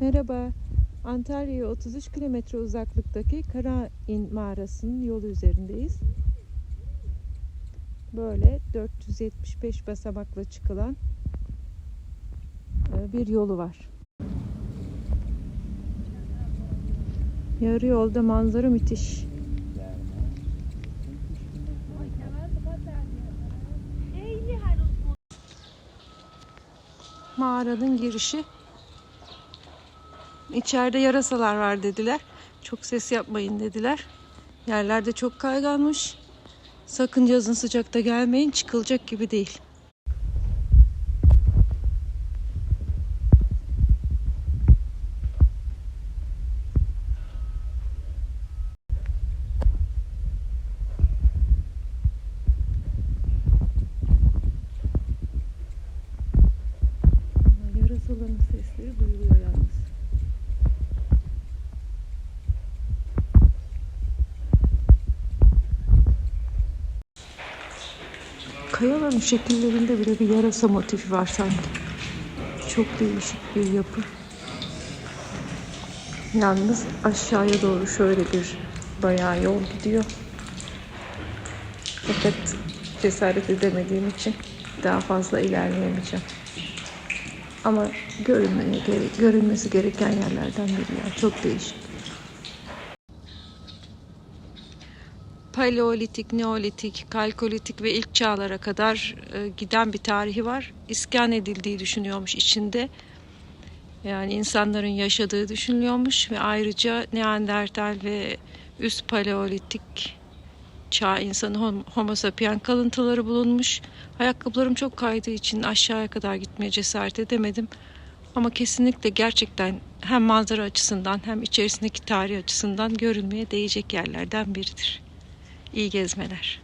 Merhaba. Antalya'ya 33 kilometre uzaklıktaki Karain mağarasının yolu üzerindeyiz. Böyle 475 basamakla çıkılan e, bir yolu var. Yarı yolda manzara müthiş. Mağaranın girişi İçeride yarasalar var dediler. Çok ses yapmayın dediler. Yerlerde çok kayganmış. Sakın yazın sıcakta gelmeyin. Çıkılacak gibi değil. Yarasaların sesleri duyuluyor yalnız. Kayaların şekillerinde bile bir yarasa motifi var sanki. Çok değişik bir yapı. Yalnız aşağıya doğru şöyle bir bayağı yol gidiyor. Fakat cesaret edemediğim için daha fazla ilerleyemeyeceğim. Ama görünmeye görülmesi gereken yerlerden biri ya. Çok değişik. Paleolitik, Neolitik, Kalkolitik ve ilk çağlara kadar e, giden bir tarihi var. İskan edildiği düşünüyormuş içinde. Yani insanların yaşadığı düşünülüyormuş ve ayrıca Neandertal ve üst Paleolitik çağ insanı hom- Homo sapien kalıntıları bulunmuş. Ayakkabılarım çok kaydığı için aşağıya kadar gitmeye cesaret edemedim. Ama kesinlikle gerçekten hem manzara açısından hem içerisindeki tarih açısından görülmeye değecek yerlerden biridir. İyi gezmeler.